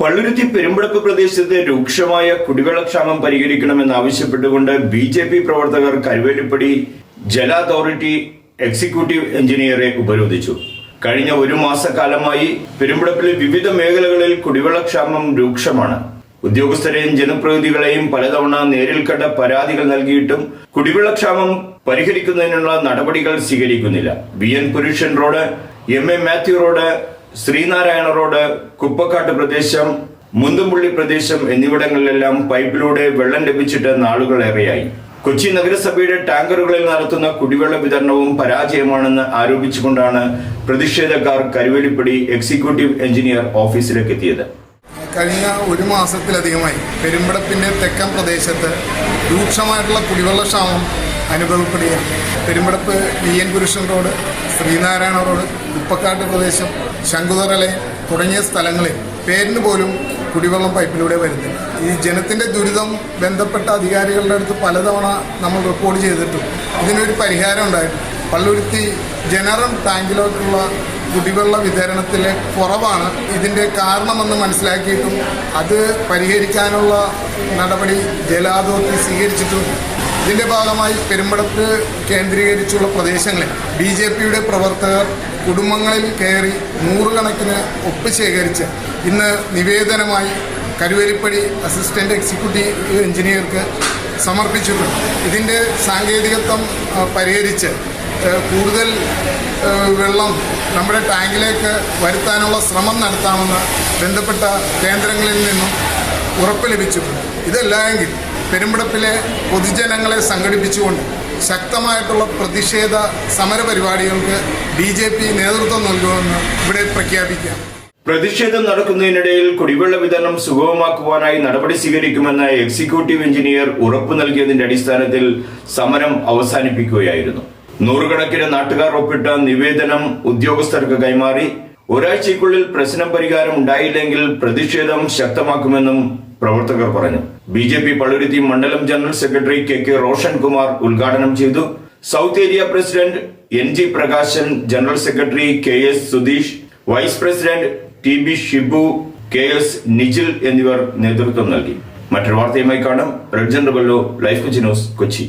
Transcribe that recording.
പള്ളുരുത്തി പെരുമ്പടപ്പ് പ്രദേശത്ത് രൂക്ഷമായ കുടിവെള്ളക്ഷാമം പരിഹരിക്കണമെന്നാവശ്യപ്പെട്ടുകൊണ്ട് ബി ജെ പി പ്രവർത്തകർ കരുവേലിപ്പടി ജല അതോറിറ്റി എക്സിക്യൂട്ടീവ് എഞ്ചിനീയറെ ഉപരോധിച്ചു. കഴിഞ്ഞ ഒരു മാസക്കാലമായി പെരുമ്പടപ്പിലെ വിവിധ മേഖലകളിൽ കുടിവെള്ളക്ഷാമം രൂക്ഷമാണ്. ഉദ്യോഗസ്ഥരെയും ജനപ്രതിനിധികളെയും പലതവണ നേരിൽ കണ്ട പരാതികൾ നൽകിയിട്ടും കുടിവെള്ളക്ഷാമം പരിഹരിക്കുന്നതിനുള്ള നടപടികൾ സ്വീകരിക്കുന്നില്ല. B N Purushan road M A Mathew road Sreenarayana road Kuppakkattu പ്രദേശം മുന്തുമ്പുള്ളി പ്രദേശം എന്നിവിടങ്ങളിലെല്ലാം പൈപ്പിലൂടെ വെള്ളം ലഭിച്ചിട്ട് നാളുകളേറെയായി. കൊച്ചി നഗരസഭയുടെ ടാങ്കറുകളിൽ നടത്തുന്ന കുടിവെള്ള വിതരണവും പരാജയമാണെന്ന് ആരോപിച്ചുകൊണ്ടാണ് പ്രതിഷേധക്കാർ കരുവേലിപ്പടി എക്സിക്യൂട്ടീവ് എഞ്ചിനീയർ ഓഫീസിലേക്ക് എത്തിയത് കഴിഞ്ഞ ഒരു മാസത്തിലധികമായി പെരുമ്പടപ്പിന്റെ തെക്കൻ പ്രദേശത്ത് രൂക്ഷമായിട്ടുള്ള കുടിവെള്ളക്ഷാമം അനുഭവപ്പെടുകയാണ് Perumpadappu V N Purushan road Sreenarayana road Uppakkattu പ്രദേശം ശങ്കുതറലെ തുടങ്ങിയ സ്ഥലങ്ങളിൽ പേരിന് പോലും കുടിവെള്ളം പൈപ്പിലൂടെ വരുന്നില്ല. ഈ ജനത്തിന്റെ ദുരിതം ബന്ധപ്പെട്ട അധികാരികളുടെ അടുത്ത് പലതവണ നമ്മൾ റിപ്പോർട്ട് ചെയ്തിട്ടും ഇതിനൊരു പരിഹാരം ഉണ്ടായിട്ടുണ്ട് പള്ളുരുത്തി ജനറൽ ടാങ്കിലോട്ടുള്ള കുടിവെള്ള വിതരണത്തിലെ കുറവാണ് ഇതിന്റെ കാരണമെന്ന് മനസ്സിലാക്കിയിട്ടും അത് പരിഹരിക്കാനുള്ള നടപടി ജല അതോറിറ്റി സ്വീകരിച്ചിട്ടുണ്ട് ഇതിന്റെ ഭാഗമായി പെരുമ്പടത്ത് കേന്ദ്രീകരിച്ചുള്ള പ്രദേശങ്ങളിൽ ബി ജെ പിയുടെ പ്രവർത്തകർ കുടുംബങ്ങളിൽ കയറി നൂറുകണക്കിന് ഒപ്പ് ശേഖരിച്ച് ഇന്ന് നിവേദനമായി കരുവേലിപ്പടി അസിസ്റ്റന്റ് എക്സിക്യൂട്ടീവ് എഞ്ചിനീയർക്ക് സമർപ്പിച്ചിട്ടുണ്ട്. ഇതിന്റെ സാങ്കേതികത്വം പരിഹരിച്ച് കൂടുതൽ വെള്ളം നമ്മുടെ ടാങ്കിലേക്ക് വരുത്താനുള്ള ശ്രമം നടത്താമെന്ന് ബന്ധപ്പെട്ട കേന്ദ്രങ്ങളിൽ നിന്നും ഉറപ്പ് ലഭിച്ചിട്ടുണ്ട്. ഇതല്ലായെങ്കിൽ പെരുമ്പടപ്പിലെ പൊതുജനങ്ങളെ സംഘടിപ്പിച്ചുകൊണ്ട് ശക്തമായിട്ടുള്ള പ്രതിഷേധ സമര പരിപാടികൾക്ക് ബി ജെ പി നേതൃത്വം നൽകുമെന്ന് ഇവിടെ പ്രഖ്യാപിക്കാം. പ്രതിഷേധം നടക്കുന്നതിനിടയിൽ കുടിവെള്ള വിതരണം സുഗമമാക്കുവാനായി നടപടി സ്വീകരിക്കുമെന്ന എക്സിക്യൂട്ടീവ് എഞ്ചിനീയർ ഉറപ്പു നൽകിയതിന്റെ അടിസ്ഥാനത്തിൽ സമരം അവസാനിപ്പിക്കുകയായിരുന്നു. നൂറുകണക്കിന് നാട്ടുകാർ ഒപ്പിട്ട നിവേദനം ഉദ്യോഗസ്ഥർക്ക് കൈമാറി. ഒരാഴ്ചയ്ക്കുള്ളിൽ പ്രശ്നം പരിഹാരം ഉണ്ടായില്ലെങ്കിൽ പ്രതിഷേധം ശക്തമാക്കുമെന്നും പ്രവർത്തകർ പറഞ്ഞു. ബി ജെ പി പള്ളുരുത്തി മണ്ഡലം general secretary K K Roshan Kumar ഉദ്ഘാടനം ചെയ്തു. South area president N G Prakashan general secretary K S Sudheesh vice president T B Shibu K S Nijil എന്നിവർ നേതൃത്വം നൽകി. മറ്റൊരു വാർത്തയുമായി കാണാം. Red general life Kochi news Kochi.